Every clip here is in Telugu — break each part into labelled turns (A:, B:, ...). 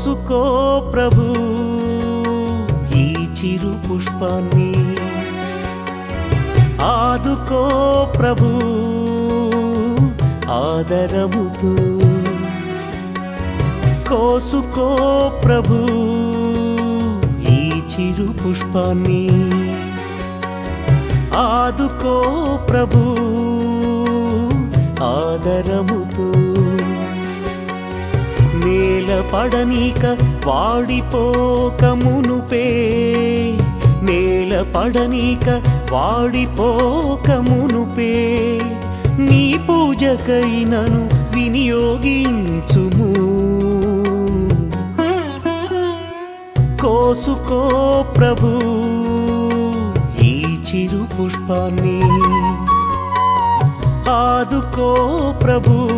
A: మోసుకో ప్రభు. ఈ చిరు పుష్పాన్ని ఆదుకో ప్రభు. ఆదరముతూ కోసుకో ప్రభు. ఈ చిరు పుష్పాన్ని ఆదుకో ప్రభు. ఆదరము పడనీక వాడిపోక మునుపే. నేల పడనీక వాడిపోక మునుపే. నీ పూజకైనను వినియోగించుము. కోసుకో ప్రభు ఈ చిరు పుష్పాన్ని ఆదుకో ప్రభు.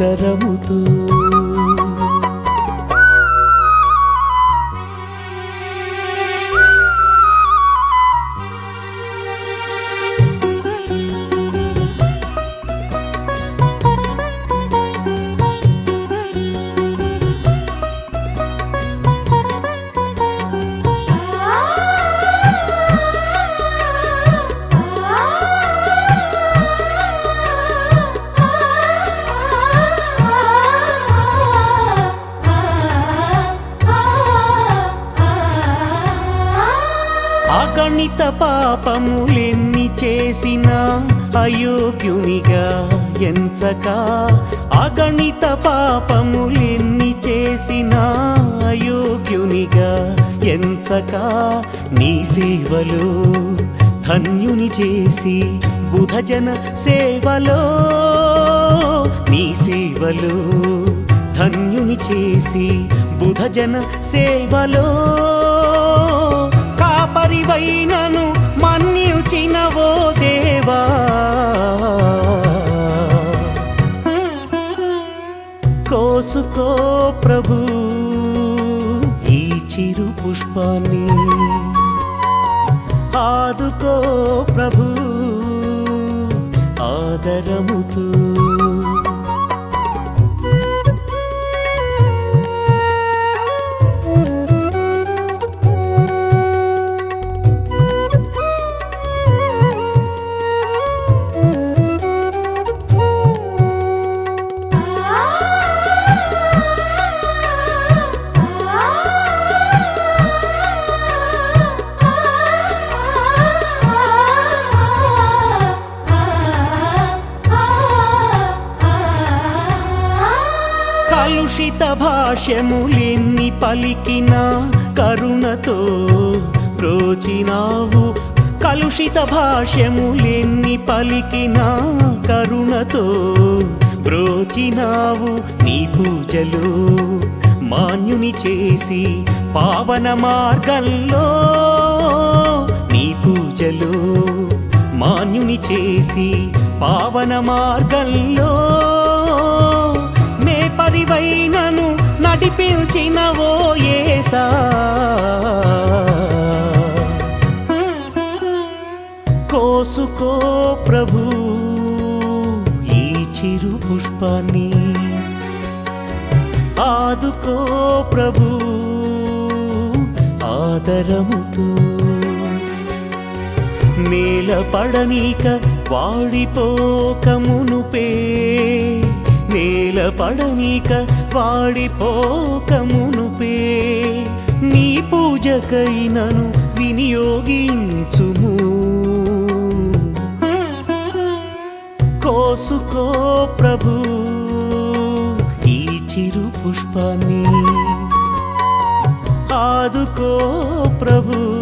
A: తరముతో అగణిత పాపములెన్ని చేసినా అయోగ్యునిగా ఎంచక అగణిత పాపములెన్ని చేసినా అయోగ్యునిగా ఎంచక నీ సేవలో ధన్యుని చేసి బుధజన సేవలో నీ సేవలో ధన్యుని చేసి బుధజన సేవలో. కాపరివైనను మన్యుచినవో దేవా. కోసుకో ప్రభు ఈ చిరు పుష్పాన్ని కలుషిత భాష్యములెన్ని పలికిన కరుణతో రోచినావు కలుషిత భాష్యములెన్ని పలికిన కరుణతో బ్రోచినావు నీ పూజలో. మాన్యుని చేసి పావన మార్గంలో నీ పూజలో. మాన్యుని చేసి పావన మార్గంలో మే పరివైనను నడిపించినవో ఏసా. కోసుకో ప్రభు ఈ చిరు పుష్పాన్ని ఆదుకో ప్రభు ఆదరముతూ. నేల పడనీక వాడిపోక పే నేల పడనీక వాడిపోక మునుపే. నీ పూజకైనను వినియోగించుము. కోసుకో ప్రభు ఈ చిరు పుష్పాన్ని ఆదుకో ప్రభు.